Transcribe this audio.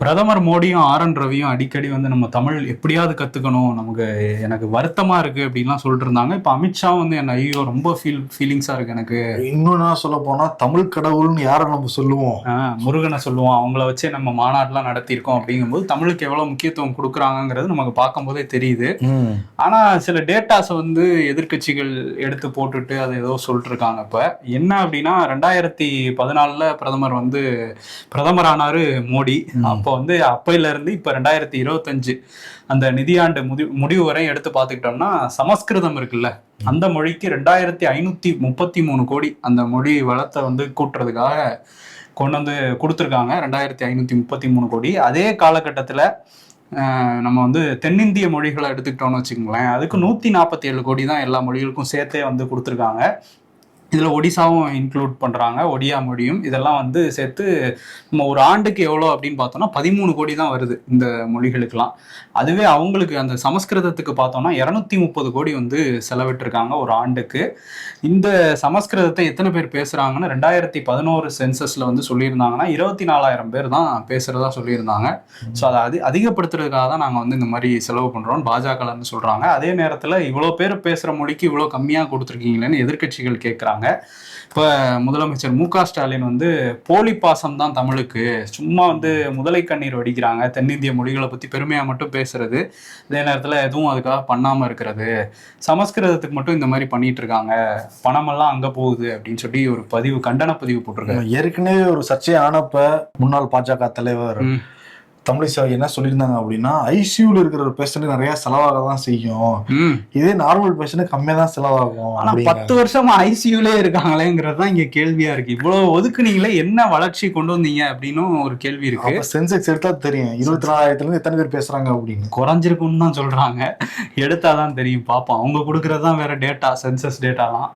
பிரதமர் மோடியும் R N ரவியும் அடிக்கடி வந்து நம்ம தமிழ் எப்படியாவது கத்துக்கணும் நமக்கு எனக்கு வருத்தமா இருக்கு அப்படின்லாம் சொல்லிட்டு இருந்தாங்க. இப்போ அமித்ஷா வந்து என்ன ஐயோ ரொம்ப ஃபீல் ஃபீலிங்ஸா இருக்கு எனக்கு. இன்னொன்னா சொல்ல போனா தமிழ் கடவுள்னு யாரை நம்ம சொல்லுவோம்? முருகனை சொல்லுவோம். அவங்கள வச்சே நம்ம மாநாடுலாம் நடத்தியிருக்கோம் அப்படிங்கும்போது தமிழுக்கு எவ்வளவு முக்கியத்துவம் கொடுக்குறாங்கங்கிறது நமக்கு பார்க்கும்போதே தெரியுது. ஆனா சில டேட்டாஸை வந்து எதிர்க்கட்சிகள் எடுத்து போட்டுட்டு அதை ஏதோ சொல்லிட்டு இருக்காங்க இப்ப. என்ன அப்படின்னா ரெண்டாயிரத்தி பதினாலுல பிரதமர் வந்து பிரதமர் ஆனாரு மோடி. அப்போ இப்போ வந்து அப்பையில இருந்து இப்போ ரெண்டாயிரத்தி இருபத்தஞ்சு அந்த நிதியாண்டு முடி முடிவு வரையும் எடுத்து பார்த்துக்கிட்டோம்னா சமஸ்கிருதம் இருக்குல்ல அந்த மொழிக்கு ரெண்டாயிரத்தி ஐநூத்தி முப்பத்தி மூணு கோடி அந்த மொழி வளத்தை வந்து கூட்டுறதுக்காக கொண்டு வந்து கொடுத்துருக்காங்க ரெண்டாயிரத்தி ஐநூத்தி முப்பத்தி மூணு கோடி. அதே காலகட்டத்தில் நம்ம வந்து தென்னிந்திய மொழிகளை எடுத்துக்கிட்டோம்னு வச்சுக்கோங்களேன் அதுக்கு நூத்தி நாற்பத்தி ஏழு கோடி தான் எல்லா மொழிகளுக்கும் சேர்த்தே வந்து கொடுத்துருக்காங்க. இதில் ஒடிசாவும் இன்க்ளூட் பண்ணுறாங்க ஒடியா மொழியும். இதெல்லாம் வந்து சேர்த்து நம்ம ஒரு ஆண்டுக்கு எவ்வளோ அப்படின்னு பார்த்தோம்னா பதிமூணு கோடி தான் வருது இந்த மொழிகளுக்கெல்லாம். அதுவே அவங்களுக்கு அந்த சமஸ்கிருதத்துக்கு பார்த்தோம்னா இரநூத்தி முப்பது கோடி வந்து செலவிட்டிருக்காங்க ஒரு ஆண்டுக்கு. இந்த சமஸ்கிருதத்தை எத்தனை பேர் பேசுகிறாங்கன்னு ரெண்டாயிரத்தி பதினோரு சென்சஸில் வந்து சொல்லியிருந்தாங்கன்னா இருபத்தி நாலாயிரம் பேர் தான் பேசுகிறதா சொல்லியிருந்தாங்க. ஸோ அதை அதி அதிகப்படுத்துறதுக்காக தான் நாங்கள் வந்து இந்த மாதிரி செலவு பண்ணுறோம் பாஜகலன்னு சொல்கிறாங்க அதே நேரத்தில் இவ்வளோ பேர் பேசுகிற மொழிக்கு இவ்வளோ கம்மியாக கொடுத்துருக்கீங்களேன்னு எதிர்க்கட்சிகள் கேட்குறாங்க இப்போ முதலமைச்சர் மு க ஸ்டாலின் வந்து போலி பாசம் தான் தமிழுக்கு. சும்மா வந்து முதலை கண்ணீர் வடிக்கிறாங்க. தென்னிந்திய மொழிகளை பற்றி பெருமையாக மட்டும் பேசுறது. அதே நேரத்தில் எதுவும் அதுக்காக பண்ணாமல் இருக்கிறது. சமஸ்கிருதத்துக்கு மட்டும் இந்த மாதிரி பண்ணிட்டு இருக்காங்க. பணமெல்லாம் அங்கே போகுது அப்படின்னு சொல்லி ஒரு பதிவு கண்டன பதிவு போட்டிருக்காரு. ஏற்கனவே ஒரு சர்ச்சை ஆனப்ப முன்னாள் பாஜக தலைவர். தமிழிசை என்ன சொல்லியிருந்தாங்க அப்படின்னா ஐசியூல இருக்கிற ஒரு பேஷண்ட் நிறைய செலவாக தான் செய்யும். இதே நார்மல் பேஷண்ட் கம்மியா தான் செலவாகும் ஆனா. பத்து வருஷமா ஐசியூலே இருக்காங்களேங்கிறது தான் இங்க கேள்வியா இருக்கு. இவ்வளவு ஒதுக்குனீங்களே என்ன வளர்ச்சி கொண்டு வந்தீங்க அப்படின்னும் ஒரு கேள்வி இருக்கு. சென்செக்ஸ் எடுத்தா தெரியும். இருபத்தி நாலாயிரத்துல இருந்து எத்தனை பேர் பேசுறாங்க அப்படின்னு. குறைஞ்சிருக்கும்னு தான் சொல்றாங்க. எடுத்தாதான் தெரியும். பார்ப்போம் அவங்க கொடுக்கறது தான் வேற டேட்டா சென்சஸ் டேட்டாலாம்